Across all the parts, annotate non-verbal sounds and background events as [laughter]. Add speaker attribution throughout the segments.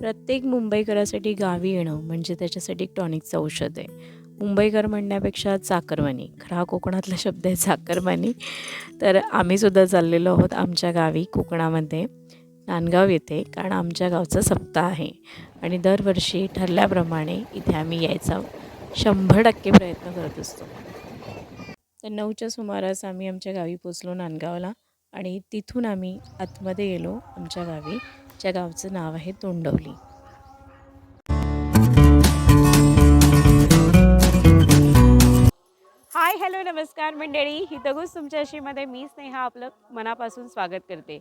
Speaker 1: प्रत्येक मुंबईकरासाठी गावी येणं म्हणजे त्याच्यासाठी एक टॉनिकचं औषध आहे. मुंबईकर म्हणण्यापेक्षा चाकरमानी खरा हा कोकणातला शब्द आहे चाकरमानी तर आम्हीसुद्धा चाललेलो आहोत आमच्या गावी कोकणामध्ये. नांदगाव येथे कारण आमच्या गावचा सप्ताह आहे. आणि दरवर्षी ठरल्याप्रमाणे इथे आम्ही यायचा शंभर टक्के प्रयत्न करत असतो. तर नऊच्या सुमारास आम्ही आमच्या गावी पोचलो नांदगावला. आणि तिथून आम्ही आतमध्ये गेलो आमच्या गावी. ज्या गावचं नाव आहे तोंडवली.
Speaker 2: हाय हॅलो नमस्कार मंडळी. हितगुज तुमच्याशीमध्ये मी स्नेहा आपलं मनापासून स्वागत करते.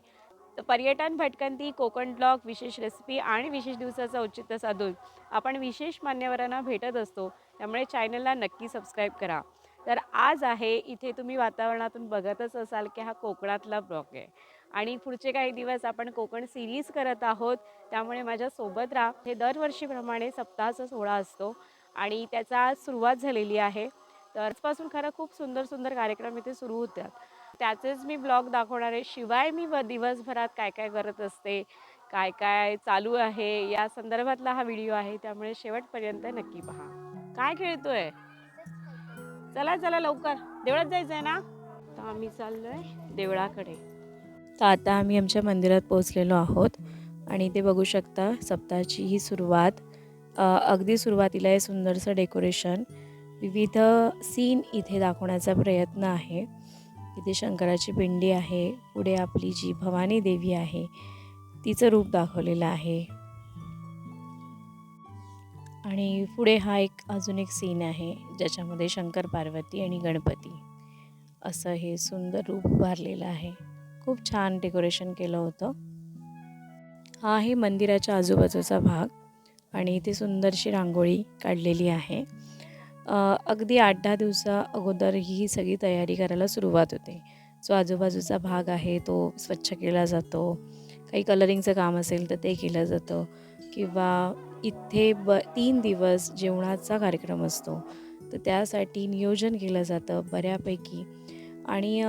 Speaker 2: तर पर्यटन भटकंती कोकण ब्लॉग विशेष रेसिपी आणि विशेष दिवसाचं औचित्य साधून आपण विशेष मान्यवरांना भेटत असतो. त्यामुळे चॅनलला नक्की सबस्क्राईब करा. तर आज आहे इथे तुम्ही वातावरणातून बघतच असाल की हा कोकणातला ब्लॉग आहे. आणि पुढचे काही दिवस आपण कोकण सिरीज करत आहोत. त्यामुळे माझ्या सोबत राहा. हे दरवर्षीप्रमाणे सप्ताहाचा सोहळा असतो आणि त्याचा आज सुरुवात झालेली आहे. तर आजपासून खरं खूप सुंदर सुंदर कार्यक्रम इथे सुरू होतात. त्याचेच मी ब्लॉग दाखवणार आहे. शिवाय मी व दिवसभरात काय काय करत असते काय काय चालू आहे या संदर्भातला हा व्हिडिओ आहे. त्यामुळे शेवटपर्यंत नक्की पहा. काय खेळतोय? चला चला लवकर. देवळात जायचं आहे ना? तर आम्ही चाललोय देवळाकडे.
Speaker 1: तर आता आम्ही आमच्या मंदिरात पोहोचलेलो आहोत. आणि ते बघू शकता सप्ताहाची ही सुरुवात. अगदी सुरुवातीला हे सुंदरसं डेकोरेशन. विविध सीन इथे दाखवण्याचा प्रयत्न आहे. इथे शंकराची पिंडी आहे. पुढे आपली जी भवानी देवी आहे तिचं रूप दाखवलेलं आहे. आणि पुढे हा एक अजून एक सीन आहे ज्याच्यामध्ये शंकर पार्वती आणि गणपती असं हे सुंदर रूप उभारलेलं आहे. खूप छान डेकोरेशन केलं होतं. हा आहे मंदिराच्या आजूबाजूचा भाग आणि इथे सुंदरशी रांगोळी काढलेली आहे. अगदी आठ दहा दिवसा अगोदर ही सगळी तयारी करायला सुरुवात होते. जो आजूबाजूचा भाग आहे तो स्वच्छ केला जातो. काही कलरिंगचं काम असेल तर ते केलं जातं. किंवा इथे ब तीन दिवस जेवणाचा कार्यक्रम असतो. तर त्यासाठी नियोजन केलं जातं बऱ्यापैकी. आणि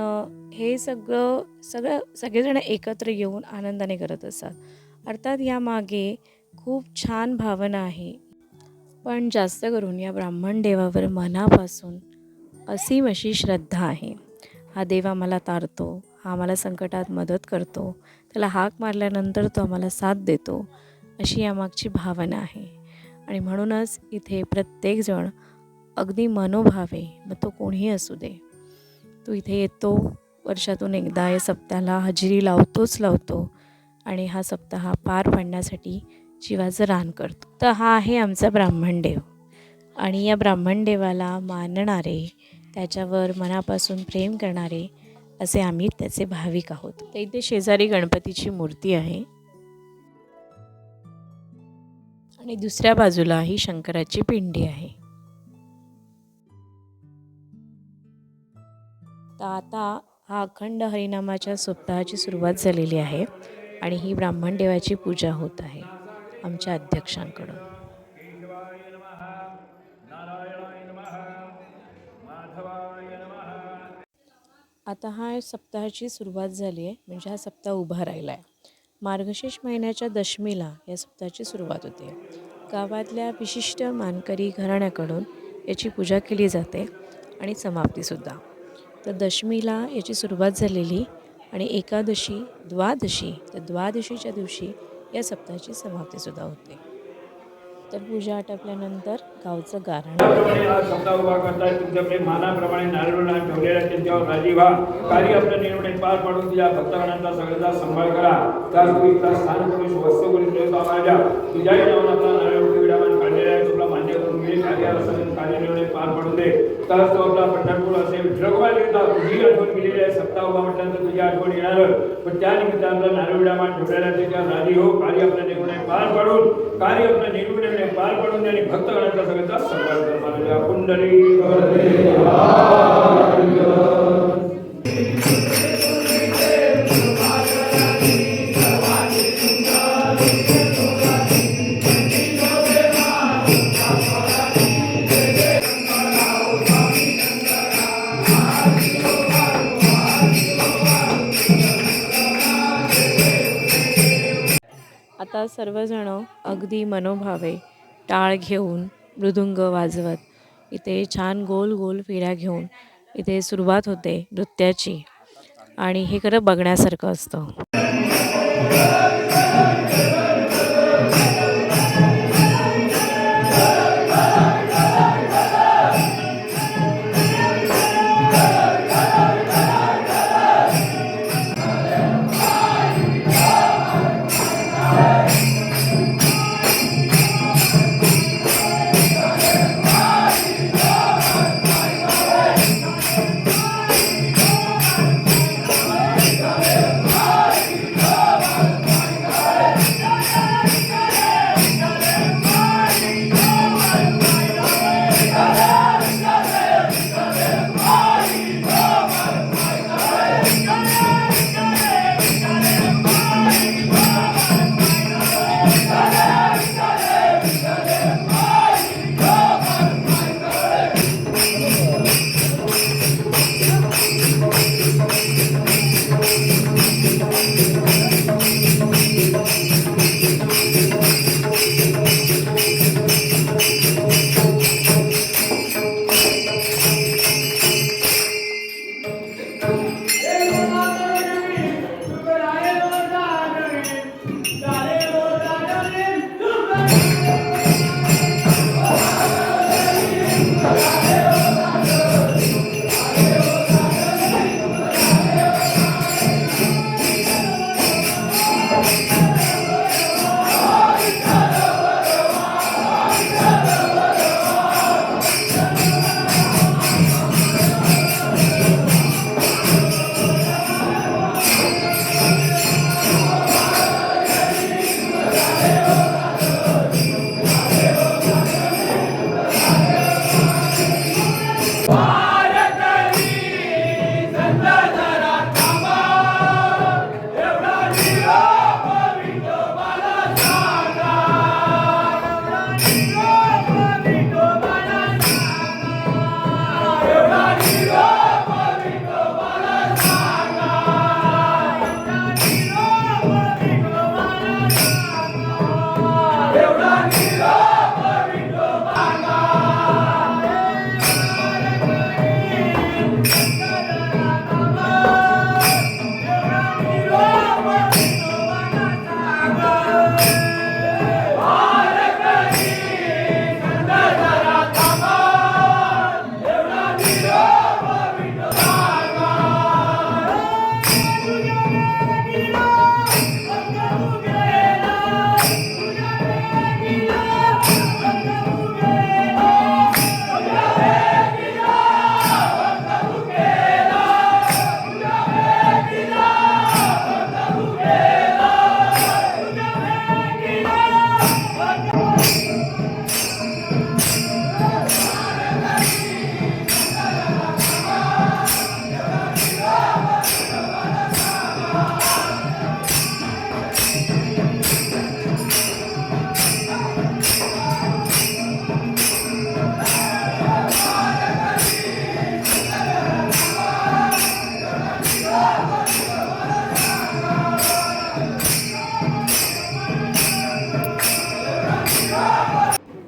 Speaker 1: हे सगळं सगळं सगळेजण एकत्र येऊन आनंदाने करत असतात. अर्थात यामागे खूप छान भावना आहे. पण जास्त करून या ब्राह्मण देवावर मनापासून असीम अशी श्रद्धा आहे. हा देव आम्हाला तारतो हा आम्हाला संकटात मदत करतो त्याला हाक मारल्यानंतर तो आम्हाला साथ देतो अशी यामागची भावना आहे. आणि म्हणूनच इथे प्रत्येकजण अगदी मनोभावे मग तो कोणीही असू दे. तो इथे येतो. वर्षातून एकदा या सप्ताहाला हजेरी लावतोच लावतो आणि हा सप्ताह पार पाडण्यासाठी जीवाचं रान करतो. तर हा आहे आमचा ब्राह्मण देव. आणि या ब्राह्मण देवाला मानणारे त्याच्यावर मनापासून प्रेम करणारे असे आम्ही त्याचे भाविक आहोत. तर इथे शेजारी गणपतीची मूर्ती आहे. आणि दुसऱ्या बाजूला ही शंकराची पिंडी आहे. तर आता हा अखंड हरिनामाच्या सप्ताहाची सुरुवात झालेली आहे आणि ही ब्राह्मण देवाची पूजा होत आहे आमच्या अध्यक्षांकडून. आता हा सप्ताहाची सुरुवात झाली आहे म्हणजे हा सप्ताह उभा राहिला आहे मार्गशीर्ष महिन्याच्या दशमीला या सप्ताहाची सुरुवात होते. गावातल्या विशिष्ट मानकरी घराण्याकडून याची पूजा केली जाते आणि समाप्तीसुद्धा. तर दशमीला याची सुरुवात झालेली आणि एकादशी द्वादशी तर द्वादशीच्या दिवशी या सप्ताहाची समाप्तीसुद्धा होते. तर पूजा आटपल्यानंतर गावचं गारण.
Speaker 3: समजा उभा करताय तुमच्याकडे मानाप्रमाणे नारळाला ठेवलेला त्यांच्यावर राजी व्हा. कार्य आपलं निर्णय पार पाडून तुझ्या भक्तगणांचा सगळ्याचा सांभाळ करा. त्या स्थान पुरुष वस्तू करून माझ्या तुझ्याही नावाला कार्याला कार्यालयाने पार पाडून दे तरच तो आपला पंढरपूर असेल जगभर एकदा तुझी आठवण केलेली आहे. सप्ताह उभा म्हटल्यानंतर तुझी आठवण येणार पण त्या निमित्तानं नारळ विडामान ठेवलेला आहे त्याच्या राजी हो कार्य आपल्या निर्णय पार पाडून कार्य आपल्या निर्णय पार पाडून आणि भक्तगणांचा सगळ्याचा सांभाळ करणार. कुंडली.
Speaker 1: सर्वजण अगदी मनोभावे टाळ घेऊन मृदुंग वाजवत इथे छान गोल गोल फेऱ्या घेऊन इथे सुरुवात होते नृत्याची. आणि हे खरं बघण्यासारखं असतं.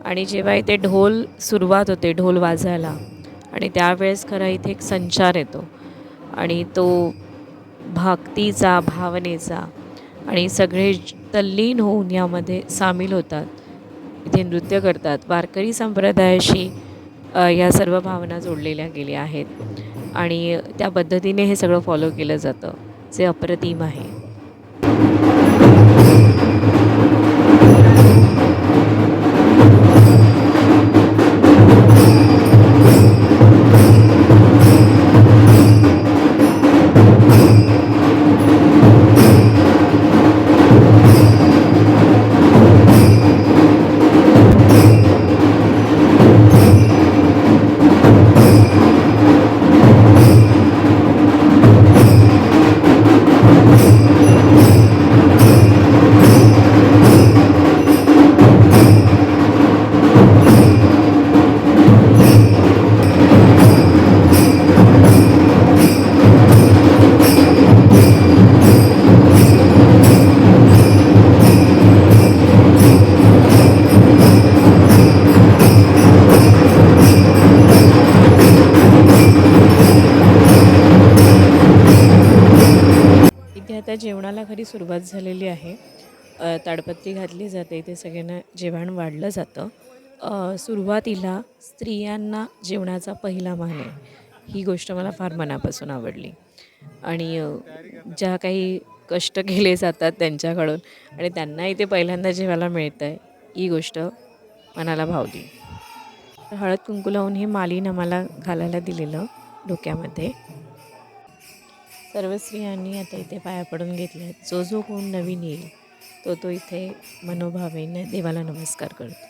Speaker 1: आणि जेव्हा इथे ढोल सुरुवात होते ढोल वाजायला आणि त्यावेळेस खरं इथे एक संचार येतो. आणि तो भक्तीचा भावनेचा आणि सगळे तल्लीन होऊन यामध्ये सामील होतात. इथे नृत्य करतात. वारकरी संप्रदायाशी या सर्व भावना जोडलेल्या गेल्या आहेत. आणि त्या पद्धतीने हे सगळं फॉलो केलं जातं. जे अप्रतिम आहे. जेवणाला खरी सुरुवात झालेली आहे. ताडपत्री घातली जाते. इथे सगळ्यांना जेवण वाढलं जातं. सुरुवातीला स्त्रियांना जेवणाचा पहिला मान आहे. ही गोष्ट मला फार मनापासून आवडली. आणि ज्या काही कष्ट केले जातात त्यांच्याकडून आणि त्यांना इथे पहिल्यांदा जेवायला मिळतं आहे ही गोष्ट मनाला भावली. हळद कुंकू लावून हे मालीन आम्हाला घालायला दिलेलं डोक्यामध्ये. सर्व स्त्रियांनी आता इथे पाया पडून घेतले आहेत जो जो कोण नवीन येईल तो तो इथे मनोभावेने देवाला नमस्कार करतो.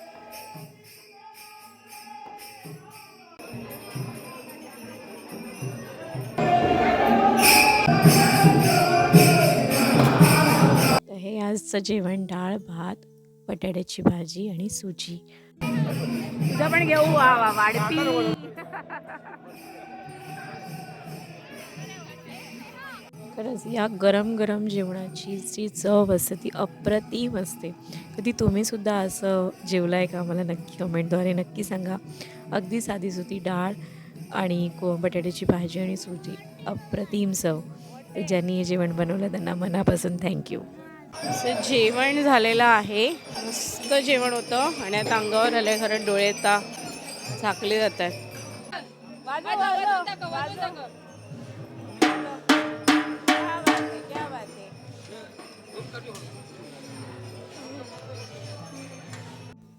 Speaker 1: हे आजचं जेवण डाळ भात बटाट्याची भाजी आणि सुजी.
Speaker 2: तुझं पण घेऊ वा [laughs]
Speaker 1: खरंच या गरम गरम जेवणाची जी चव असते ती अप्रतिम असते. कधी तुम्हीसुद्धा असं जेवलं आहे का? मला नक्की कमेंटद्वारे नक्की सांगा. अगदी साधीसुधी डाळ आणि को बटाट्याची भाजी आणि सुजी अप्रतिम चव. ज्यांनी हे जेवण बनवलं त्यांना मनापासून थँक्यू
Speaker 2: असं जेवण झालेलं आहे. मस्त जेवण होतं आणि आता अंगावर आलंय खरं डोळे आता झाकले जात आहेत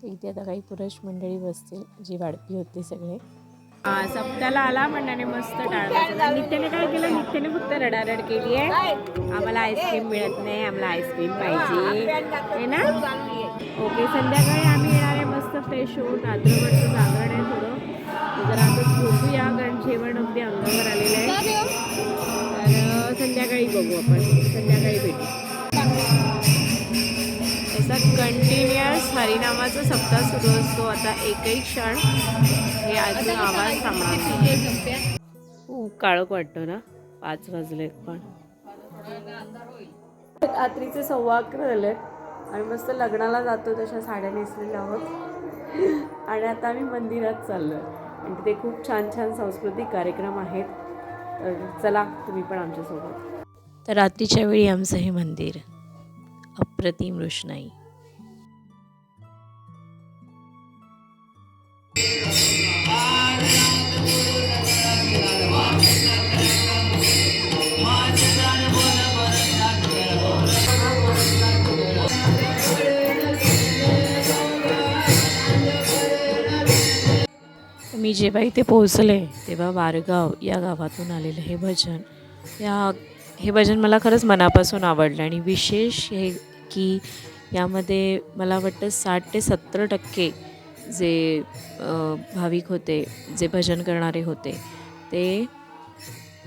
Speaker 1: इथे आता काही पुरुष मंडळी बसतील जी वाढपी होती सगळे.
Speaker 2: सप्ताला सप्त्याला आला म्हणण्याने मस्त टाळ नित्याने काय केलं? नित्याने फक्त रडारड केली आहे. आम्हाला आईस्क्रीम मिळत नाही आम्हाला आईस्क्रीम पाहिजे. आहे ना? ओके संध्याकाळी आम्ही येणार आहे मस्त फ्रेश होऊन. रात्रभरचं जागरण आहे थोडं. तर आता झोपूया कारण जेवण अगदी अंगावर आलेलं आहे. तर संध्याकाळी बघू आपण. संध्याकाळी भेटू. असा कंटिन्युअस हरिनामाचा सप्ताह सुरू असतो. आता एकही क्षण हे अजून आवाज थांबणार खूप काळोख वाटतो ना? पाच वाजले पण. रात्रीचे सव्वा अकरा झाले आणि मस्त लग्नाला जातो तशा साड्या नेसलेल्या आहोत. आणि आता आम्ही मंदिरात चाललो आणि तिथे खूप छान छान सांस्कृतिक कार्यक्रम आहेत. तर चला तुम्ही पण आमच्यासोबत.
Speaker 1: तर रात्रीच्या वेळी आमचं हे मंदिर. अप्रतिम रोषणाई मी जेव्हा इथे पोहोचले तेव्हा वारगाव या गावातून आलेलं हे भजन या हे भजन मला खरंच मनापासून आवडलं आणि विशेष हे की यामध्ये मला वाटतं साठ ते सत्तर टक्के जे भाविक होते जे भजन करणारे होते ते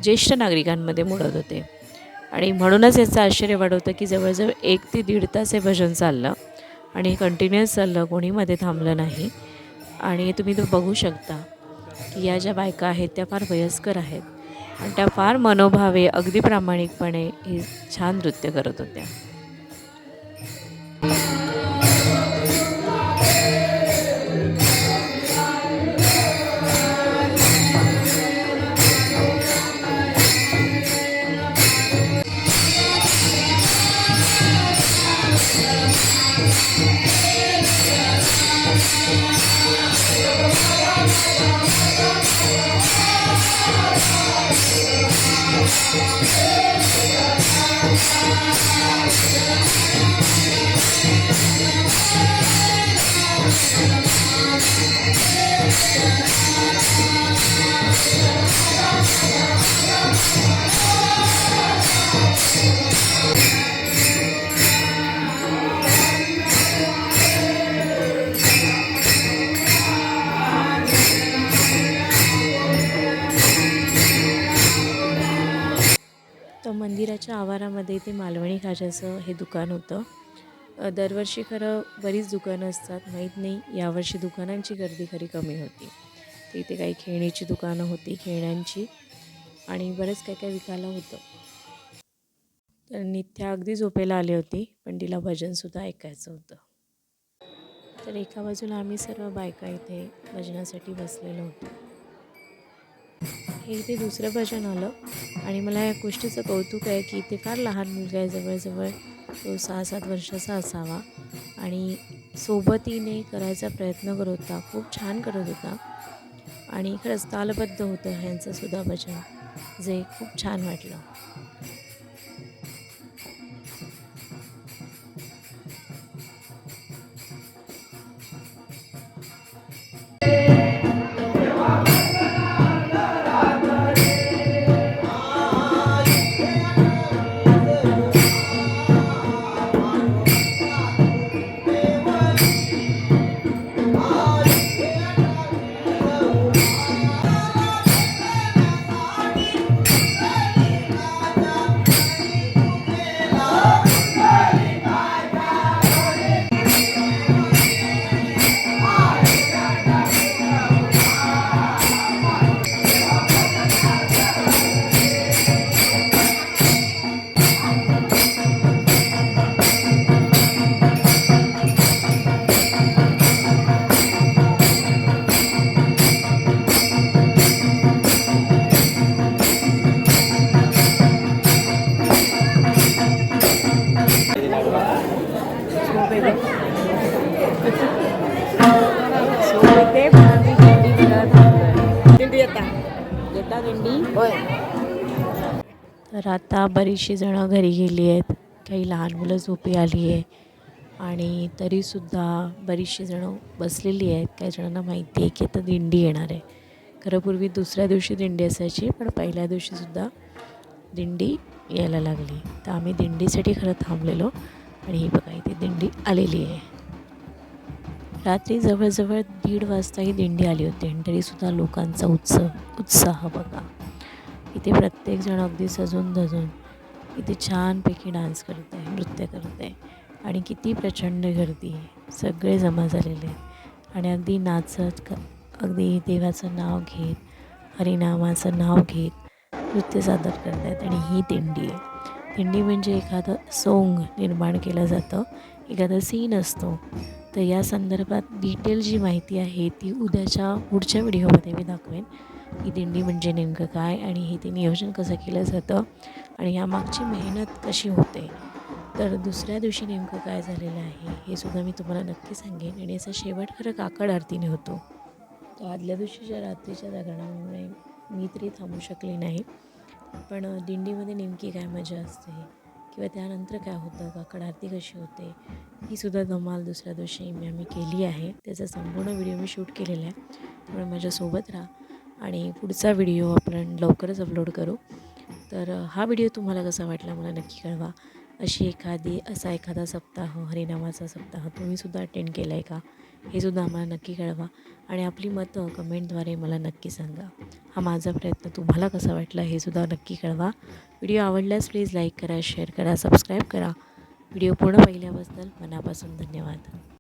Speaker 1: ज्येष्ठ नागरिकांमध्ये मोडत होते. आणि म्हणूनच याचं आश्चर्य वाढवतं की जवळजवळ एक ते दीड तास हे भजन चाललं आणि कंटिन्युअस चाललं कोणी मध्ये थांबलं नाही. आणि तुम्ही तो बघू शकता की या ज्या बायका आहेत त्या फार वयस्कर आहेत. आणि त्या फार मनोभावे अगदी प्रामाणिकपणे हे छान नृत्य करत होत्या. Yeah. [laughs] मंदिराच्या आवारामध्ये ते मालवणी खाज्याचं हे दुकान होतं. दरवर्षी खरं बरीच दुकानं असतात. माहीत नाही यावर्षी दुकानांची गर्दी खरी कमी होती. तर इथे काही खेळणीची दुकानं होती खेळण्यांची. आणि बरंच काय काय विकायला होतं. तर नित्या अगदी झोपेला आली होती पण तिला भजनसुद्धा ऐकायचं होतं. तर एका बाजूला आम्ही सर्व बायका इथे भजनासाठी बसलेलो होतो. हे इथे दुसरं भजन आलं. आणि मला या गोष्टीचं कौतुक आहे की इथे फार लहान मुलगा आहे जवळजवळ तो सहा सात वर्षाचा असावा. आणि सोबतीने करायचा प्रयत्न करत होता खूप छान करत होता. आणि खरंच तालबद्ध होतं ह्यांचंसुद्धा भजन. जे खूप छान वाटलं. आता बरीचशी जणं घरी गेली आहेत. काही लहान मुलं झोपी आली आहे. आणि तरीसुद्धा बरीचशी जणं बसलेली आहेत. काही जणांना माहिती आहे की आता दिंडी येणार आहे. खरं पूर्वी दुसऱ्या दिवशी दिंडी असायची पण पहिल्या दिवशीसुद्धा दिंडी यायला लागली. तर आम्ही दिंडीसाठी खरं थांबलेलो आणि ही बघा इथे दिंडी आलेली आहे. रात्री जवळजवळ दीड वाजता ही दिंडी आली होती आणि तरीसुद्धा लोकांचा उत्सव उत्साह बघा. इथे प्रत्येकजण अगदी सजून धजून इथे छानपैकी डान्स करत आहे नृत्य करत आहे आणि किती प्रचंड गर्दी आहे. सगळे जमा झालेले आहेत आणि अगदी नाचत क अगदी देवाचं नाव घेत हरिनामाचं नाव घेत नृत्य सादर करत आहेत आणि ही दिंडी आहे. दिंडी म्हणजे एखादं सोंग निर्माण केलं जातं एखादा सीन असतो. तर या संदर्भात डिटेल जी माहिती आहे ती उद्याच्या पुढच्या व्हिडिओमध्ये मी दाखवेन. ही दिंडी म्हणजे नेमकं काय आणि हे ते नियोजन कसं केलं जातं आणि या मागची मेहनत कशी होते. तर दुसऱ्या दिवशी नेमकं काय झालेलं आहे हे सुद्धा मी तुम्हाला नक्की सांगेन आणि याचा शेवट खरं काकड आरतीने होतो. तर आदल्या दिवशीच्या रात्रीच्या जागरणामुळे मी तरी थांबू शकले नाही पण दिंडीमध्ये नेमकी काय मजा असते किंवा त्यानंतर काय होतं काकड आरती कशी होते ही सुद्धा धमाल दुसऱ्या दिवशी मी आम्ही केली आहे. त्याचा संपूर्ण व्हिडिओ मी शूट केलेला आहे. त्यामुळे माझ्यासोबत राहा. आणि पुढचा व्हिडिओ आपण लवकरच अपलोड करू. तर हा व्हिडिओ तुम्हाला कसा वाटला मला नक्की कळवा. अशी एखादी असा एखादा सप्ताह हरिनामाचा सप्ताह तुम्हीसुद्धा अटेंड केला आहे का? हे सुद्धा आम्हाला नक्की कळवा. आणि आपली मतं कमेंटद्वारे मला नक्की सांगा. हा माझा प्रयत्न तुम्हाला कसा वाटला हे सुद्धा नक्की कळवा. व्हिडिओ आवडल्यास प्लीज लाईक करा शेअर करा सबस्क्राईब करा. व्हिडिओ पूर्ण पाहिल्याबद्दल मनापासून धन्यवाद.